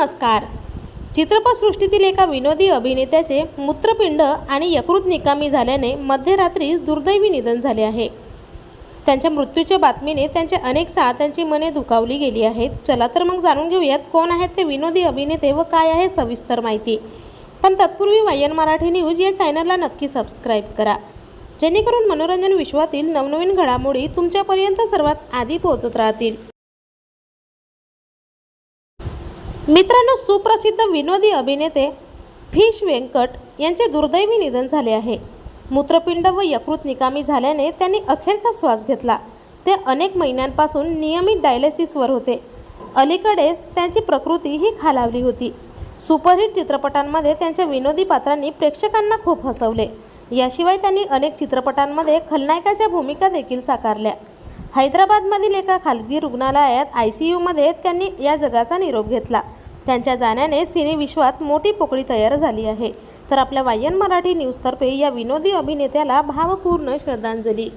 नमस्कार. चित्रपटसृष्टीतील एका विनोदी अभिनेत्याचे मूत्रपिंड आणि यकृत निकामी झाल्याने मध्यरात्रीच दुर्दैवी निधन झाले आहे. त्यांच्या मृत्यूच्या बातमीने त्यांच्या अनेक चाहत्यांची मने दुखावली गेली आहेत. चला तर मग जाणून घेऊयात कोण आहेत ते विनोदी अभिनेते व काय आहे सविस्तर माहिती. पण तत्पूर्वी वायन मराठी न्यूज या चॅनलला नक्की सबस्क्राईब करा. जेणेकरून मनोरंजन विश्वातील नवनवीन घडामोडी तुमच्यापर्यंत सर्वात आधी पोहोचत राहतील. मित्रांनो सुप्रसिद्ध विनोदी अभिनेते फिश व्यंकट यांचे दुर्दैवी निधन झाले आहे. मूत्रपिंड व यकृत निकामी झाल्याने त्यांनी अखेरचा श्वास घेतला. ते अनेक महिन्यांपासून नियमित डायलिसिसवर होते. अलीकडेच त्यांची प्रकृती ही खालावली होती. सुपरहिट चित्रपटांमध्ये त्यांच्या विनोदी पात्रांनी प्रेक्षकांना खूप हसवले. याशिवाय त्यांनी अनेक चित्रपटांमध्ये खलनायकाच्या भूमिका देखील साकारल्या. हैदराबादमधील एका खाजगी रुग्णालयात आय सी यूमध्ये त्यांनी या जगाचा निरोप घेतला. त्यांच्या जाण्याने सिनेविश्वात मोठी पोकळी तयार झाली आहे. तर आपल्या वायन मराठी न्यूजतर्फे या विनोदी अभिनेत्याला भावपूर्ण श्रद्धांजली.